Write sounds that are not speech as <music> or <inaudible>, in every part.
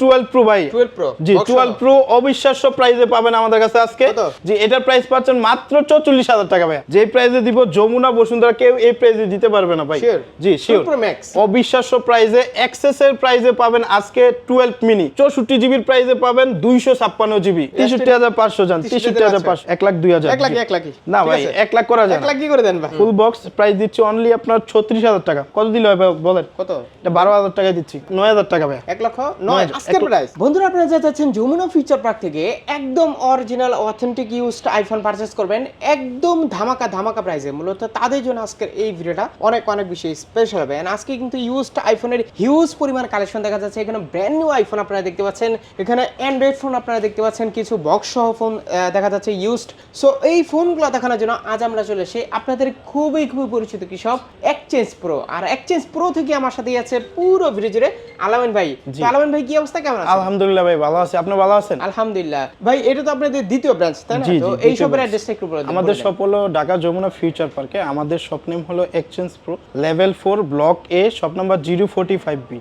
Twelve pro ভাই। 12 Pro, জি box twelve সহ। প্রো অবিশ্বাস্য প্রাইসে পাবেন আমাদের কাছে আজকে। জি এটার প্রাইস পাচ্ছেন মাত্র চৌচল্লিশ হাজার টাকা ভাই যে প্রাইসে দিব যমুনা বসুন্ধরা কেউ এই প্রাইসে দিতে পারবে না ভাই। জি শিওর 12 Pro Max? অবিশ্বাস্য প্রাইসে এক্সেসের প্রাইসে পাবেন আজকে টুয়েলভ মিনি চৌষট্টি জিবির প্রাইসে পাবেন দুইশো ছাপ্পান্ন জিবি তেষট্টি হাজার পাঁচশো জান তেষট্টি হাজার পাঁচশো। এক লাখ দুই হাজার। এক লাখ এক লাখই। না ভাই আছে? এক লাখ করা যায় এক লাখ কি করে দেন ভাই। ফুল বক্স প্রাইস দিচ্ছি অনলি আপনার ছত্রিশ হাজার টাকা। কত দিলে হবে বলেন? কত? এটা বারো হাজার টাকা দিচ্ছি। নয় হাজার টাকা ভাই এক লক্ষ নয় নয়, আজকের প্রাইস বন্ধুরা আপনারা যা চাচ্ছেন যমুনা ফিউচার পার্ক থেকে একদম original authentic used iPhone purchase করবেন একদম ধামাকা ধামাকা প্রাইসে মূলত তাদের জন্য আজকের এই ভিডিওটা অনেক অনেক বেশি স্পেশাল হবে। আজকে কিন্তু ইউজড আইফোনের হিউজ পরিমাণ কালেকশন দেখা যাচ্ছে। এখানে ব্র্যান্ড নিউ আইফোন আপনারা দেখতে পাচ্ছেন। এখানে অ্যান্ড্রয়েড ফোন আপনারা দেখতে পাচ্ছেন। কিছু বক্স সহ ফোন দেখা যাচ্ছে ইউজড সো এই ফোনগুলো দেখানোর জন্য আজ আমরা চলে এসে আপনাদের খুবই খুবই পরিচিত কৃষক এক্সচেঞ্জ প্রো আর এক্সচেঞ্জ প্রো থেকে আমার সাথে আছে পুরো ভিডিও জুড়ে আলামিন ভাই। আলামিন ভাই কি অবস্থা? কেমন আছেন? আলহামদুলিল্লাহ ভাই ভালো আছি। আপনি ভালো আছেন? আলহামদুলিল্লাহ। ভাই এটা তো আপনাদের দ্বিতীয় ব্রাঞ্চ তাই না? তো এই অ্যাড্রেসটা একটু বলে আমাদের শপ হলো ঢাকা যমুনা ফিউচার পার্কে আমাদের শপ নেম হলো exchange pro level four block A shop number zero forty five B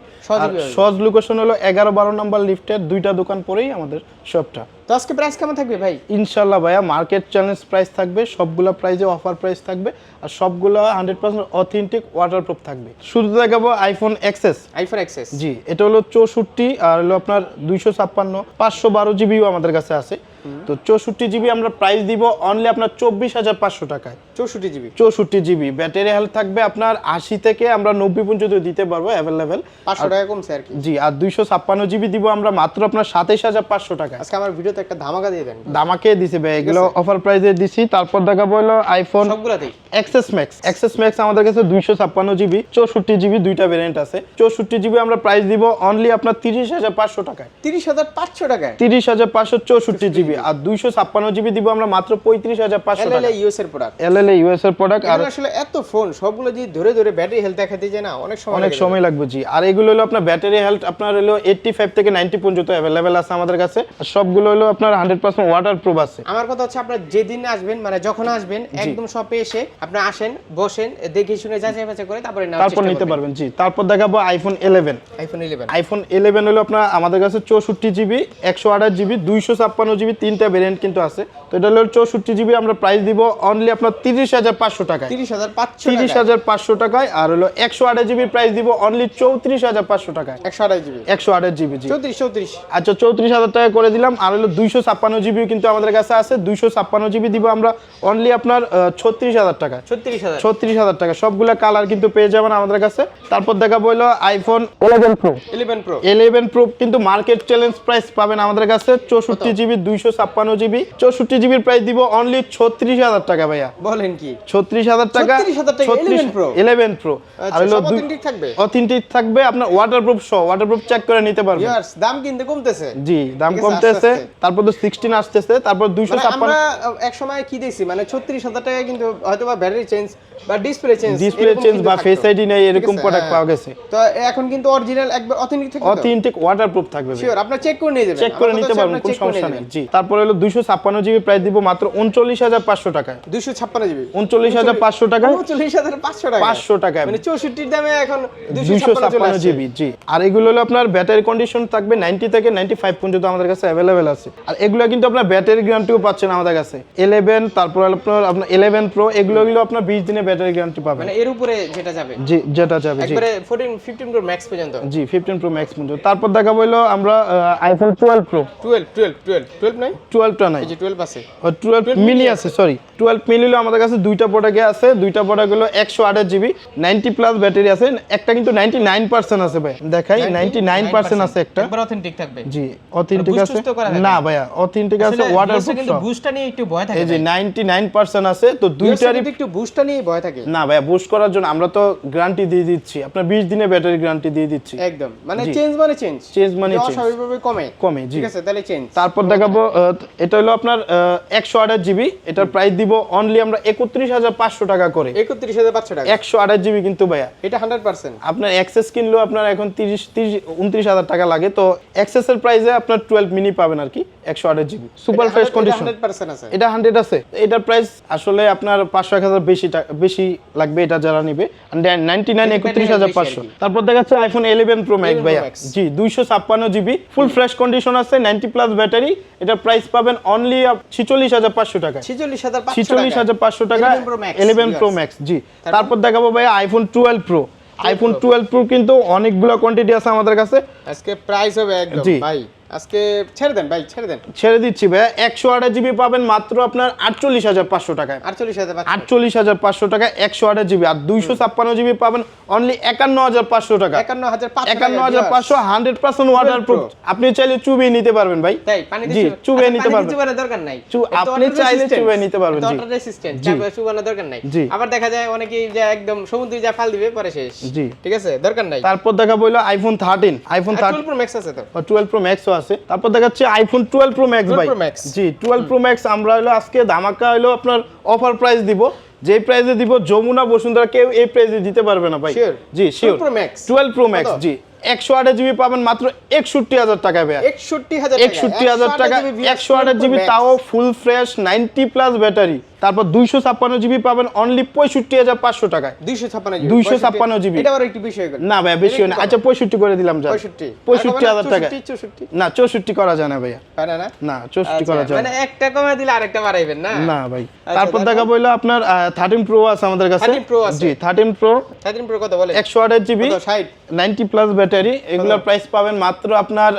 সহজে লোকেশন হলো এগারো বারো নাম্বার লিফটের দুইটা দোকান পরেই আমাদের শপটা তো আজকে প্রাইস কেমন থাকবে ভাই? ইনশাল্লাহ ভাইয়া মার্কেট চ্যালেঞ্জ প্রাইস থাকবে সবগুলো প্রাইজে অফার প্রাইস থাকবে আর সবগুলো হান্ড্রেড পার্সেন্ট অথেন্টিক ওয়াটারপ্রুফ থাকবে। শুধু দেখাবো আইফোন এক্সেস আইফোন এক্সেস জি এটা হলো চৌষট্টি আর হলো আপনার দুইশো ছাপ্পান্ন পাঁচশো বারো জিবিও আমাদের কাছে আছে। তো চৌষট্টি জিবি আমরা প্রাইস দিব অনলি আপনার চব্বিশ হাজার পাঁচশো টাকায়। চৌষট্টি জিবি। চৌষট্টি জিবি। ব্যাটারি হেলথ থাকবে আপনার আশি থেকে আমরা নব্বই পর্যন্ত দিতে পারব অ্যাভেলেবেল পাঁচশো টাকা কমছে আর কি। জি আর দুইশো ছাপ্পান্ন জিবি দিব আমরা মাত্র আপনার সাতাইশ হাজার পাঁচশো টাকা আজকে আমার ভিডিওতে একটা ধামাকা দিয়ে দেন। ধামাকে দিছে ভাই এগুলো অফার প্রাইসে দিছি তারপর দেখাবো হলো আইফোন সবগুলাতেই। এক্সেস ম্যাক্স এক্সেস ম্যাক্স আমাদের কাছে দুইশো ছাপ্পান্ন জিবি চৌষট্টি জিবি দুইটা ভেরিয়েন্ট আছে। চৌষট্টি জিবি আমরা প্রাইস দিব অনলি আপনার তিরিশ হাজার পাঁচশো টাকায়। তিরিশ হাজার পাঁচশো টাকায়। তিরিশ হাজার পাঁচশো চৌষট্টি জিবি। আর দুইশো ছাপ্পান্ন জিবি দিব আমরা মাত্র পঁয়ত্রিশ হাজার পাঁচশো এল ইউএস এর প্রোডাক্ট এল এল ইউএস এর প্রোডাক্ট আর আসলে এত ফোন সবগুলো যদি ধরে ধরে ব্যাটারি হেলথ দেখাতে যায় না অনেক সময় অনেক সময় লাগবে জি। আর এগুলো হলো আপনার ব্যাটারি হেলথ আপনার হলো এইটটি ফাইভ থেকে নাইনটি পর্যন্ত অ্যাভেলেবেল আছে আমাদের কাছে। আর সবগুলো হলো আপনার হান্ড্রেড পার্সেন্ট ওয়াটার প্রুফ আছে। আমার কথা হচ্ছে আপনার যেদিন আসবেন মানে যখন আসবেন একদম শপে এসে আপনি আসেন বসেন দেখে শুনে যাচাই বাছাই করে তারপরে তারপর নিতে পারবেন জি। তারপর দেখাবো iPhone eleven iPhone eleven iPhone eleven হলো আপনার আমাদের কাছে চৌষট্টি জিবি একশো আঠাশ জিবি দুইশো ছাপ্পান্ন জিবি তিনটা ভেরিয়েন্ট কিন্তু আছে। তো এটা হলো চৌষট্টি জিবি আমরা প্রাইস দিব অনলি আপনার তিরিশ হাজার পাঁচশো টাকায়। তিরিশ হাজার পাঁচশো তিরিশ হাজার পাঁচশো টাকায় আর হলো একশো আঠাশ জিবি প্রাইস দিব অনলি চৌত্রিশ হাজার পাঁচশো টাকায়। একশো আড়াই জিবি একশো আঠাশ জিবি চৌত্রিশ চৌত্রিশ। আচ্ছা চৌত্রিশ হাজার টাকা করে দিলাম আর হলো দুইশো ছাপ্পান্ন জিবিও কিন্তু আমাদের কাছে আছে। দুইশো ছাপ্পান্ন জিবি দিব আমরা অনলি আপনার ছত্রিশ হাজার টাকা ছত্রিশ হাজার। ছত্রিশ হাজার টাকা সবগুলো কালার কিন্তু পেয়ে যাবেন আমাদের কাছে। তারপর দেখা বলল iPhone eleven pro eleven pro eleven pro কিন্তু মার্কেট চ্যালেঞ্জ প্রাইস পাবেন আমাদের কাছে চৌষট্টি জিবি দুইশো ছাপ্পান্ন জিবি চৌষট্টি জিবির প্রাইস দিব অনলি ছত্রিশ হাজার টাকা ভাইয়া। বলেন কি? ছত্রিশ হাজার টাকা 36,000 টাকা 11 Pro? ইলেভেন প্রো আচ্ছা, আর হলো থাকবে? অথেন্টিক থাকবে আপনার ওয়াটারপ্রুফ সহ ওয়াটারপ্রুফ চেক করে নিতে পারবেন। দাম কিন্তু কমতেছে। জি দাম কমতেছে। তারপর তো সিক্সটিন আসতেছে তারপর দুইশো মানে ছাপ্পান্ন এক সময় কি দেখছি মানে ছত্রিশ হাজার টাকা কিন্তু হয়তো বা ব্যাটারি চেঞ্জ বা ডিসপ্লে চেঞ্জ ডিসপ্লে চেঞ্জ বা ফেস আইডি নেই এরকম প্রোডাক্ট পাওয়া গেছে। তো এখন কিন্তু অরিজিনাল একবার অথেন্টিক থাকে অথেন্টিক ওয়াটারপ্রুফ থাকবে শিওর আপনার চেক করে নিয়ে যাবেন। চেক করে নিতে পারবেন কোনো সমস্যা নেই। জি তারপরে হলো দুইশো ছাপ্পান্ন জিবি প্রাইস দিব মাত্র উনচল্লিশ হাজার পাঁচশো টাকায়। দুইশো ছাপ্পান্ন জিবি? উনচল্লিশ হাজার পাঁচশো টাকায়? উনচল্লিশ হাজার পাঁচশো টাকা পাঁচশো টাকায়। মানে চৌষট্টির দামে এখন দুইশো ছাপ্পান্ন জিবি জি। আর এগুলো হলো আপনার ব্যাটারি কন্ডিশন থাকবে নাইনটি থেকে নাইনটি ফাইভ পর্যন্ত আমাদের কাছে অ্যাভেলেবেল আছে। আর এগুলো কিন্তু আপনার ব্যাটারি গ্যারান্টিও পাচ্ছেন আমাদের কাছে। ইলেভেন তারপর আপনার আপনার ইলেভেন প্রো এগুলো এগুলো আপনার বিশ দিনে ব্যাটারি গ্যারান্টি পাবেন। মানে এর উপরে যেটা যাবে? জি যেটা যাবে জি। একবারে ফোরটিন ফিফটিন প্রো ম্যাক্স পর্যন্ত? জি ফিফটিন প্রো ম্যাক্স পর্যন্ত। তারপর দেখা বলল আমরা iPhone twelve pro twelve twelve twelve twelve নাই টুয়েলভটা নাই। টুয়েলভ আছে। টুয়েলভ মিনি আছে সরি টুয়েলভ আমাদের কাছে দুইটা প্রোডাক্টে আছে দুইটা প্রোডাক্ট হলো একশো আঠাশ জিবি নাইনটি প্লাস ব্যাটারি আছে একটা কিন্তু নাইনটি নাইন পার্সেন্ট আছে ভাই। দেখাই নাইনটি নাইন পার্সেন্ট আছে একটা। অথেন্টিক থাকবে। জি অথেন্টিক আছে? না ভাইয়া অথেন্টিক আছে ওয়াটার কিন্তু বুস্টটা নিয়ে একটু ভয় থাকে এই যে নাইনটি নাইন পার্সেন্ট আছে তো দুইটারই একটু বুস্টটা নিয়ে ভয় থাকে। না ভাইয়া বুস্ট করার জন্য আমরা তো গ্যারান্টি দিয়ে দিচ্ছি। আপনার বিশ দিনে ব্যাটারি গ্যারান্টি দিয়ে দিচ্ছি। একদম। মানে চেঞ্জ মানে চেঞ্জ Change মানে। অস্বাভাবিকভাবে কমে। কমে ঠিক আছে তাহলে চেঞ্জ তারপর দেখাবো আহ, এটা হলো আপনার একশো আঠাশ জিবি। এটার প্রাইস দিব অনলি আমরা একত্রিশ হাজার পাঁচশো টাকা করে। একত্রিশ হাজার পাঁচশো টাকা। একশো আঠাশ জিবি কিন্তু ভাইয়া। এটা হান্ড্রেড পার্সেন্ট আপনার অ্যাক্সেস কিনলেও আপনার এখন তিরিশ তিরিশ উনত্রিশ হাজার টাকা লাগে। তো অ্যাক্সেসের প্রাইসে আপনার টুয়েলভ মিনি পাবেন আর কি। একশো আঠাশ জিবি। সুপার ফ্রেশ কন্ডিশন এটা হান্ড্রেড আছে। এটার প্রাইস আসলে আপনার পাঁচশো এক হাজার বেশি বেশি লাগবে এটা যারা নিবে। নাইনটি নাইন একত্রিশ হাজার পাঁচশো। তারপর দেখাচ্ছে আইফোন ইলেভেন প্রো ম্যাক্স 11 ভাইয়া। জি দুইশো ছাপ্পান্ন জিবি। ফুল ফ্রেশ কন্ডিশন আছে নাইনটি প্লাস ব্যাটারি এটার প্রাইস পাবেন অনলি ছিচল্লিশ হাজার পাঁচশো টাকা 46500 ছিচল্লিশ হাজার পাঁচশো টাকা 11 ইলেভেন প্রো ম্যাক্স জি। তারপর? দেখাবো ভাই iPhone twelve pro iPhone twelve pro কিন্তু অনেকগুলো কোয়ান্টিটি আছে আমাদের কাছে। আজকে প্রাইস হবে একদম। ভাই। আজকে ছেড়ে দেন ভাই ছেড়ে দেন। ছেড়ে দিচ্ছি ভাই। একশো আঠাশ জিবি পাবেন মাত্র আপনার আটচল্লিশ হাজার পাঁচশো টাকায়। 48500 আটচল্লিশ হাজার পাঁচশো টাকা একশো আঠাশ জিবি। আর দুইশো ছাপ্পান্ন জিবি পাবেন অনলি একান্ন হাজার পাঁচশো টাকা। 51500 একান্ন হাজার পাঁচশো হান্ড্রেড পার্সেন্ট ওয়াটার প্রুফ আপনি চাইলে চুবিয়ে নিতে পারবেন ভাই। তাই পানি জি দিয়ে চুবিয়ে নিতে পারবেন। দরকার নাই। আপনি চাইলে। চুবিয়ে নিতে পারবেন, জি। চাপ- চুবানোর দরকার নাই। আবার দেখা যায় অনেকেই যে একদম সমুদ্রে যা ফাল দিবে পরে শেষ। জি। ঠিক আছে? দরকার নাই। তারপর দেখা বলল iPhone thirteen iPhone thirteen 12 Pro Max আছে তো। টুয়েলভ প্রো ম্যাক্সও আছে। তারপর দেখাচ্ছে আইফোন টুয়েলভ প্রো ম্যাক্স ভাই। জি টুয়েলভ প্রো ম্যাক্স আমরা হলো আজকে ধামাকা হলো আপনার অফার প্রাইস দিব। যে প্রাইসে দিব যমুনা বসুন্ধরা কেউ এই প্রাইসে দিতে পারবে না ভাই? জি sure 12 Pro Max। Twelve pro max জি। একশো আঠাশ জিবি পাবেন মাত্র একষট্টি হাজার টাকা ভাই 61000 টাকা একষট্টি হাজার টাকা একশো আঠাশ জিবি তাও full fresh ninety plus battery তারপর দুইশো ছাপ্পান্ন জিবি পাবেন অনলি পঁয়ষট্টি হাজার পাঁচশো টাকায়। 256 জিবি 256 জিবি। এটা আবার একটু বেশি হয়ে গেল। না ভাই বেশি হয় না আচ্ছা পঁয়ষট্টি করে দিলাম যা 65 পঁয়ষট্টি হাজার টাকা। না চৌষট্টি করা যায় না ভাইয়া। না চৌষট্টি করা আচ্ছা, যায় মানে না। একটা কমে দিলে আরেকটা বাড়াইবেন না? না ভাই। আচ্ছা, তারপর? দেখা বলল আপনার থার্টিন প্রো আছে আমাদের কাছে। 13 Pro জি থার্টিন প্রো 13 Pro কত বলে? একশো আঠাশ জিবি। কত 60 নাইনটি প্লাস ব্যাটারি এগুলোর প্রাইস পাবেন মাত্র আপনার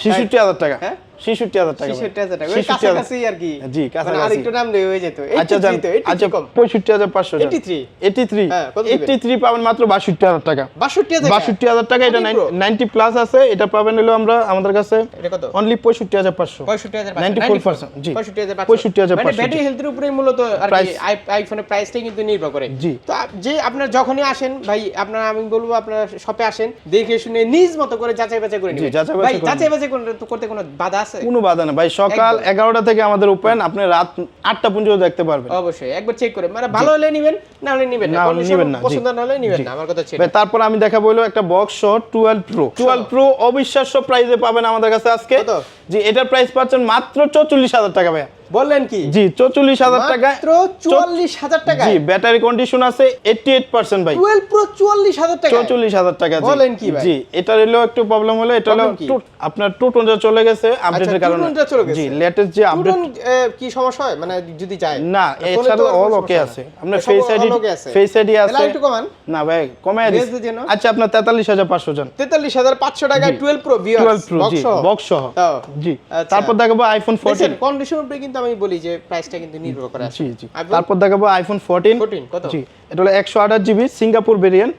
ছেষট্টি হাজার টাকা। হ্যাঁ? টাকা 66000 টাকা কাছাকাছি আর কি। জি, মানে কাছাকাছি। আরেকটু নাম দিয়ে হয়ে যেত আচ্ছা 83 যান 83 আচ্ছা পঁয়ষট্টি হাজার পাঁচশো 83 এইটি থ্রি হ্যাঁ, কত দিবেন? এইটি থ্রি পাবেন মাত্র বাষট্টি হাজার টাকা। 62000 বাষট্টি হাজার টাকা এটা 13 নাইনটি প্লাস আছে এটা পাবেন হলো আমরা আমাদের কাছে এটা কত? অনলি পঁয়ষট্টি হাজার পাঁচশো। 65500 94% জি। 65500 65,500 মানে ব্যাটারি হেলথের উপরেই মূলত আর কি আইফোনের প্রাইসটাই কিন্তু নির্ভর করে। জি। তো যে আপনার যখনই আসেন ভাই আপনার আমি বলব আপনার শপে আসেন দেখে শুনে নিজ মতো করে যাচাই বাছাই করে নিবেন। যাচাই বাছাই করতে কোনো বাধা আছে। কোনো বাধা না ভাই সকাল একদম। এগারোটা থেকে আমাদের ওপেন আপনি রাত পর্যন্ত দেখতে পারবেন। অবশ্যই একবার চেক করে। মানে ভালো হলে নিবেন না হলে নিবেন না। না নিবেন না, পছন্দ না হলে নিবেন না। আমার কথা ছিল তারপর আমি দেখা বলল একটা বক্স সহ টুয়েলভ প্রো টুয়েলভ প্রো অবিশ্বাস্য প্রাইসে পাবেন আমাদের কাছে আজকে। যে জি এটার প্রাইস পাচ্ছেন মাত্র চৌচল্লিশ হাজার টাকা ভাইয়া। বললেন কি? জি চৌচল্লিশ হাজার টাকা মাত্র 44000 টাকা জি ব্যাটারি কন্ডিশন আছে এইটটি এইট পার্সেন্ট ভাই 12 প্রো 44000 টাকা চৌচল্লিশ হাজার টাকা জি। বলেন কি ভাই? জি এটা হলো একটু প্রবলেম হলো এটা হলো আপনার টু টোনটা চলে গেছে আপডেটের আচ্ছা, কারণে। জি লেটেস্ট যে আপডেট কি সমস্যা হয়? মানে যদি যায় না এছাড়া অল ওকে আছে। আপনার ফেস আইডি ফেস আইডি আছে। একটু কমান। না ভাই কমায় Raise দিস। দিয়ে দিও না। আচ্ছা আপনার তেতাল্লিশ হাজার পাঁচশো জন। 43500 টাকায় 12 প্রো টুয়েলভ প্রো জি বক্স সহ। জি আচ্ছা। তারপর দেখাবো আইফোন ফোরটিন কন্ডিশন উপরে কিন্তু আমি বলি যে প্রাইসটা কিন্তু নির্ভর করে আছে জি। জি তারপর দেখাবো আইফোন ফোরটিন 14 কত? জি এটা হলো একশো আঠাশ GB Singapore variant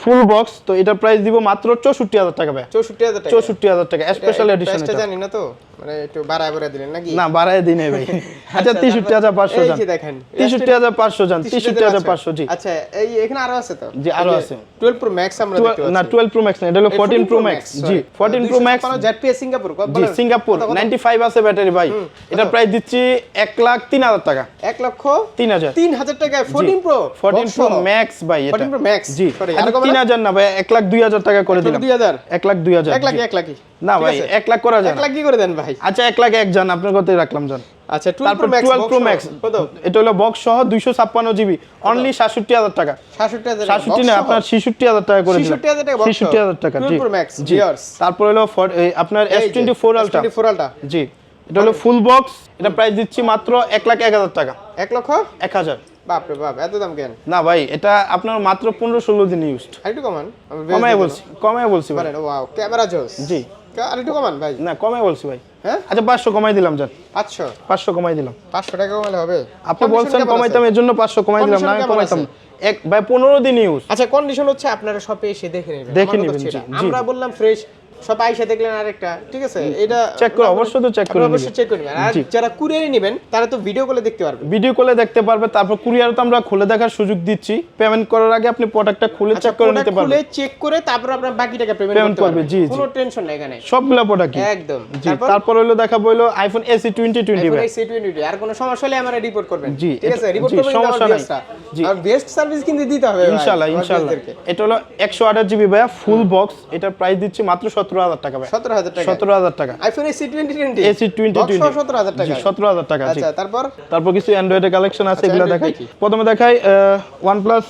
full box তো এটার প্রাইস দিব মাত্র চৌষট্টি হাজার টাকা ভাই। 64000 টাকা। চৌষট্টি হাজার টাকা স্পেশাল এডিশন প্রাইসটা জানি না তো? মানে একটু বাড়ায় বাড়ায় দিলেন নাকি? না বাড়ায় দিনে ভাই। <laughs> আচ্ছা তেষট্টি হাজার পাঁচশো এই যে দেখেন তেষট্টি হাজার পাঁচশো জান তেষট্টি হাজার পাঁচশো। জি। আচ্ছা এই এখানে আরও আছে তো? জি, আরও আছে। 12 প্রো ম্যাক্স আমরা দেখতে পাচ্ছি। না পাচ্ছি টুয়েলভ প্রো ম্যাক্স না এটা হলো ফোরটিন প্রো ম্যাক্স জি fourteen pro max ZPS Singapore কত জি সিঙ্গাপুর কত, কত? নাইনটি ফাইভ আছে ব্যাটারি ভাই। এটা প্রাইস দিচ্ছি এক লাখ তিন হাজার টাকা। এক লক্ষ তিন হাজার। তিন হাজার টাকায় fourteen pro fourteen pro max ভাই এটা। 14 Pro Max, জি। আচ্ছা? তিন হাজার না ভাই এক লাখ দুই হাজার টাকা করে দিলাম। দুই হাজার। এক লাখ দুই হাজার এক লাখ এক লাখই। না ভাই এক লাখ করা যায় এক লাখ কি করে দেন ভাই। আচ্ছা এক লাখ এক আপনার কথাই রাখলাম জান। আচ্ছা তারপর টুয়েলভ প্রো ম্যাক্স এটা হলো বক্স সহ দুইশো ছাপ্পান্ন জিবি অনলি সাতষট্টি হাজার টাকা। সাতষট্টি না আপনার ছেষট্টি হাজার টাকা করে দিলাম। 66,000 টাকা box ছেষট্টি হাজার টাকা জি। Pro Max, জি। viewers। তারপর হলো আপনার এস টোয়েন্টি ফোর আলটা জি। এটা হলো ফুল বক্স এটা প্রাইস দিচ্ছি মাত্র এক লাখ এক হাজার টাকা। এক লক্ষ? এক হাজার। বাপ রে বাপ এত দাম কেন? না ভাই এটা আপনার মাত্র পনেরো ষোলো দিন ইউজড আরেকটু কমান কমাই বলছি কমাই বলছি ভাই। ওয়াও ক্যামেরা জোস। জি। আরেকটু কমান ভাই। না কমাই বলছি ভাই। হ্যাঁ? আচ্ছা পাঁচশো কমাই দিলাম জান পাঁচশো? পাঁচশো কমাই দিলাম। পাঁচশো টাকা কমালে হবে? আপনি বলছেন কমাইতাম এর জন্য পাঁচশো কমাই দিলাম না কমাইতাম। এক ভাই পনেরো দিন ইউজ আচ্ছা কন্ডিশন হচ্ছে আপনারা শপে এসে দেখে নেবেন। দেখে নেবেন। আমরা বললাম ফ্রেশ সব আইসা দেখলেন আরেকটা ঠিক আছে? এটা Check করে, অবশ্যই তো check করে অবশ্যই চেক করে আর যারা কুরিয়ারে নেবেন তারা তো ভিডিও কলে দেখতে পারবে ভিডিও কলে দেখতে পারবে তারপর কুরিয়ার তো আমরা খুলে দেখার সুযোগ দিচ্ছি। পেমেন্ট করার আগে আপনি প্রোডাক্টটা খুলে চেক করে নিতে খুলে চেক করে তারপর আপনার বাকি টাকা পেমেন্ট করতে করবে, পারবেন। জি, জি। কোনো টেনশন নাই এখানে। সবগুলা প্রোডাক্ট একদম। তারপর? হলো দেখা বইলো iPhone SE twenty twenty iPhone SE 22 আর কোনো সমস্যা হলে আমরা রিপোর্ট করবেন। জি, ঠিক আছে? রিপোর্ট করবেন সমস্যা নাই। জি। আর বেস্ট সার্ভিস কিন্তু দিতে হবে ইনশাল্লাহ আমার এটা হলো একশো আঠাশ জিবি ভাইয়া ফুল বক্স এটার প্রাইস দিচ্ছি মাত্র সতেরো হাজার টাকা সতেরো হাজার টাকা? সতেরো হাজার টাকা। IPhone SE twenty twenty SE twenty twenty সতেরো হাজার টাকা। সতেরো হাজার টাকা আচ্ছা তারপর? তারপর কিছু অ্যান্ড্রয়েডের কালেকশন আছে আচ্ছা, এগুলো দেখাই। দেখি। প্রথমে দেখাই ওয়ান প্লাস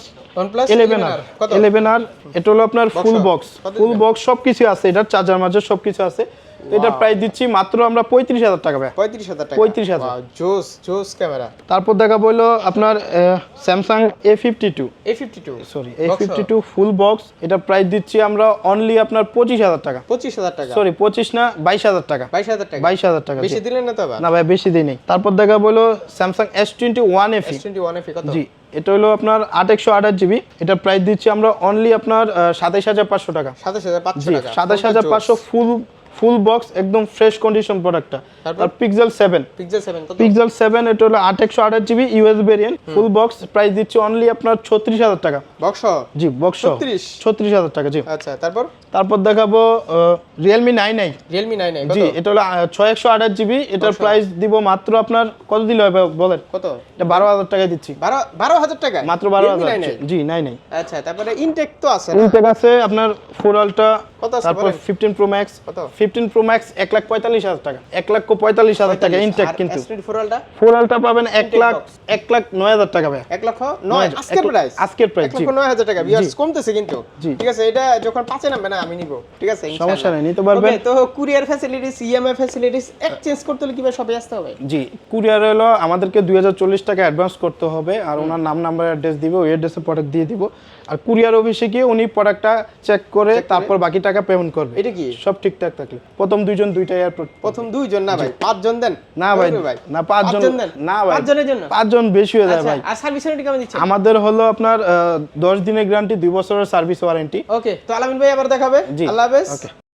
এটা হলো আপনার ফুল বক্স ফুল বক্স সবকিছু আছে এটার চার্জার মাঝে সব কিছু আছে। তো এটার প্রাইস দিচ্ছি মাত্র আমরা পঁয়ত্রিশ হাজার টাকা ভাই। পঁয়ত্রিশ হাজার টাকা। 35,000 Wow, জোস জোস ক্যামেরা। তারপর দেখা বলল আপনার Samsung A fifty two A fifty two sorry A fifty two full box এটা প্রাইস দিচ্ছি আমরা অনলি আপনার পঁচিশ হাজার টাকা। পঁচিশ হাজার টাকা। সরি পঁচিশ না বাইশ হাজার টাকা। বাইশ হাজার টাকা। বাইশ হাজার টাকা বেশি দিলেন না তো না ভাই বেশি দিই নেই তারপর দেখা বলল Samsung S twenty one F S twenty one F কত? জি এটা হলো আপনার আট একশো আঠাশ জিবি এটা প্রাইস দিচ্ছি আমরা অনলি আপনার সাতাইশ হাজার পাঁচশো টাকা। সাতাশ হাজার পাঁচশো সাতাশ হাজার পাঁচশো ফুল ফুল বক্স একদম ফ্রেশ কন্ডিশন প্রোডাক্টটা? আর পিক্সেল সেভেন পিক্সেল সেভেন কত? পিক্সেল সেভেন এটা হলো আট একশো আঠাশ GB US variant full box price দিচ্ছি অনলি আপনার ছত্রিশ হাজার টাকা। বক্স জি বক্স 36? ছত্রিশ? হাজার টাকা জি। আচ্ছা তারপর? তারপর দেখাবো নাইন আই রিয়েলমি নাইন জি এটা হলো ছয় একশো আঠাশ জিবি এটার প্রাইস দিব মাত্র আপনার কত দিলে হবে বলেন? কত? এটা বারো হাজার টাকায় দিচ্ছি। বারো বারো হাজার টাকা? মাত্র বারো Realme হাজার। 9i? নাই নাই আচ্ছা তারপরে ইনটেক তো আছে না? ইনটেক আছে আপনার ফোর আলটা কত আছে তারপর বলেন? ফিফটিন প্রো ম্যাক্স কত? ফিফটিন প্রো ম্যাক্স এক লাখ পঁয়তাল্লিশ হাজার টাকা। এক লাখ পঁয়তাল্লিশ হাজার টাকা ইনটেক কিন্তু। S24 Ultra? ফোর আলটা পাবেন এক Intake লাখ box। এক লাখ নয় হাজার টাকা ভাই এক লক্ষ নয় নয়, আজকের প্রাইস আজকের জি। লক্ষ নয় হাজার টাকা। ভিউয়ার্স কমতেছে কিন্তু। ঠিক আছে এটা যখন পাঁচে নামবে না আমি নিব। ঠিক আছে। সমস্যা নাই নিতে পারবেন। তো courier facilities EMI facilities exchange করতে হলে কীভাবে সবে আসতে হবে? জি কুরিয়ার হলো আমাদেরকে দুই হাজার চল্লিশ টাকা অ্যাডভান্স করতে হবে আর ওনার নাম নাম্বার অ্যাড্রেস দিব ওই অ্যাড্রেসে প্রোডাক্ট দিয়ে দিব। আর কুরিয়ার অফিসে গিয়ে উনি প্রোডাক্টটা চেক করে তারপর বাকি টাকা পেমেন্ট করবে। এটা কি? সব ঠিকঠাক থাকলে। প্রথম দুইজন দুইটা এয়ারপোর্ট প্রথম দুইজন? না ভাই পাঁচজন দেন। না ভাই না পাঁচজন দেন। না ভাই পাঁচজনের জন্য? পাঁচজন বেশি হয়ে যায় আচ্ছা ভাই। আর সার্ভিস ওয়ারেন্টি কেমন দিচ্ছে আমাদের হলো আপনার আহ, দশ দিনের গ্যারান্টি দুই বছরের সার্ভিস ওয়ারেন্টি ওকে তো আলামিন ভাই আবার দেখাবে। আল্লাহ হাফেজ.